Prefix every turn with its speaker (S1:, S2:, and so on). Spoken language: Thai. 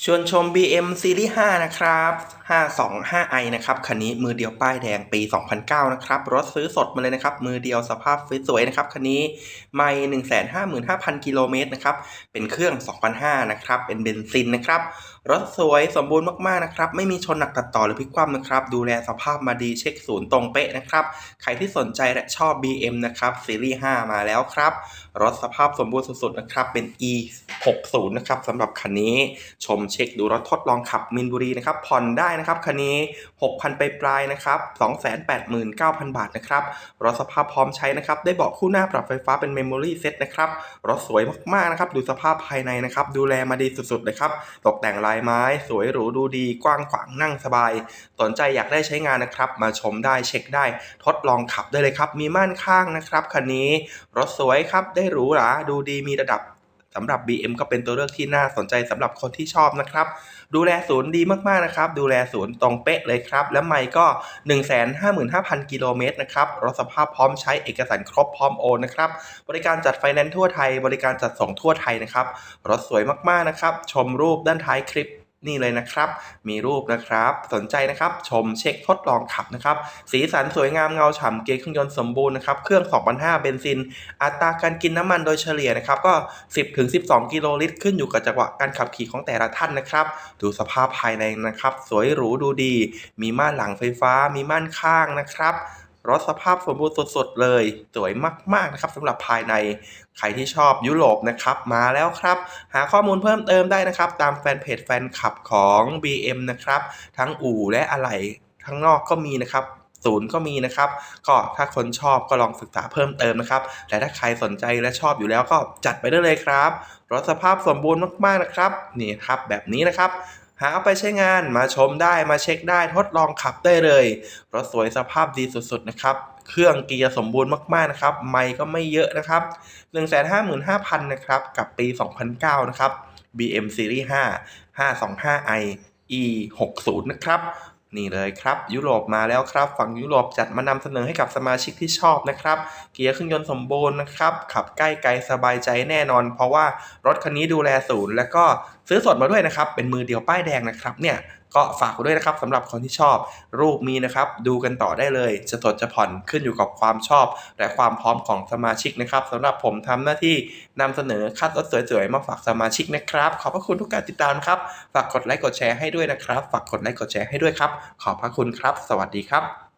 S1: ชวนชม BM ซีรีส์5นะครับ 525i นะครับ คันนี้มือเดียวป้ายแดงปี 2009 นะครับ รถซื้อสดมาเลยนะครับ มือเดียวสภาพสวยๆนะครับ คันนี้ไม่155,000 กิโลเมตรนะครับ เป็นเครื่อง 2005 นะครับ เป็นเบนซินนะครับ รถสวยสมบูรณ์มากๆนะครับ ไม่มีชนหนักตัดต่อหรือพลิกคว่ำนะครับ ดูแลสภาพมาดีเช็คศูนย์ตรงเป๊ะนะครับ ใครที่สนใจและชอบ BM นะครับซีรีส์5มาแล้วครับ รถสภาพสมบูรณ์สุดๆนะครับ เป็น E 6 0นะครับสำหรับคันนี้ชมเช็คดูรถทดลองขับมินบุรีนะครับผ่อนได้นะครับคันนี้ 6,000 ไปปลายนะครับ 289,000 บาทนะครับรถสภาพพร้อมใช้นะครับ ได้เบาะคู่หน้าปรับไฟฟ้าเป็นเมมโมรี่เซ็ตนะครับรถสวยมากๆนะครับ ดูสภาพภายในนะครับ ดูแลมาดีสุดๆเลยครับ ตกแต่งลายไม้สวยหรูดูดีกว้างขวางนั่งสบาย สนใจอยากได้ใช้งานนะครับ มาชมได้เช็คได้ ทดลองขับได้เลยครับ มีม่านข้างนะครับคันนี้รถสวยครับได้หรูหราดูดีมีระดับ สำหรับ BM ก็เป็นตัวเลือกที่น่าสนใจสำหรับคนที่ชอบนะครับ ดูแลศูนย์ดีมากๆนะครับ ดูแลศูนย์ตรงเป๊ะเลยครับ และไม่ก็ 155,000 กิโลเมตรนะครับ รถสภาพพร้อมใช้เอกสารครบพร้อมโอนนะครับ บริการจัดไฟแนนซ์ทั่วไทย บริการจัดส่งทั่วไทยนะครับ รถสวยมากๆนะครับ ชมรูปด้านท้ายคลิป นี่เลยนะครับ มีรูปนะครับ สนใจนะครับ ชมเช็คทดลองขับนะครับ สีสันสวยงามเงาฉ่ำเกียร์เครื่องยนต์สมบูรณ์นะครับ เครื่อง2005เบนซิน อัตราการกินน้ำมันโดยเฉลี่ยนะครับ ก็ 10-12 กิโลลิตร ขึ้นอยู่กับจังหวะการขับขี่ของแต่ละท่านนะครับ ดูสภาพภายในนะครับ สวยหรูดูดี มีม่านหลังไฟฟ้า มีม่านข้างนะครับ รถสภาพสมบูรณ์สดๆเลย สวยมากๆนะครับสำหรับภายในใครที่ชอบยุโรปนะครับมาแล้วครับ หาข้อมูลเพิ่มเติมได้นะครับ ตามแฟนเพจแฟนคลับของ BM นะครับ ทั้งอู่และอะไหล่ทั้งนอกก็มีนะครับศูนย์ก็มีนะครับ ก็ถ้าคนชอบก็ลองศึกษาเพิ่มเติมนะครับ แต่ถ้าใครสนใจและชอบอยู่แล้วก็จัดไปได้เลยครับ รถสภาพสมบูรณ์มากๆนะครับ นี่ครับแบบนี้นะครับ หาไปใช้งานมาชมได้มาเช็คได้ทดลองขับได้เลยรถสวยสภาพดีสุดๆนะครับ เครื่องเกียร์สมบูรณ์มากๆนะครับ ไม่ก็ไม่เยอะนะครับ 155,000 นะครับ กับปี 2009 นะครับ BM Series 5 525i e 6 0 นะครับนี่เลยครับ ยุโรปมาแล้วครับ ฝั่งยุโรปจัดมานำเสนอให้กับสมาชิกที่ชอบนะครับ เกียร์เครื่องยนต์สมบูรณ์นะครับ ขับใกล้ไกลสบายใจแน่นอน เพราะว่ารถคันนี้ดูแลศูนย์ แล้วก็ซื้อสดมาด้วยนะครับ เป็นมือเดียวป้ายแดงนะครับเนี่ยก็ฝากด้วยนะครับสำหรับคนที่ชอบ รูปมีนะครับ ดูกันต่อได้เลย จะสดจะผ่อนขึ้นอยู่กับความชอบ และความพร้อมของสมาชิกนะครับสำหรับผมทำหน้าที่นำเสนอคัดรถสวยๆมาฝากสมาชิกนะครับ ขอบพระคุณทุกการติดตามครับ ฝากกดไลค์กดแชร์ให้ด้วยนะครับ ฝากกดไลค์กดแชร์ให้ด้วยครับ ขอบพระคุณครับ สวัสดีครับ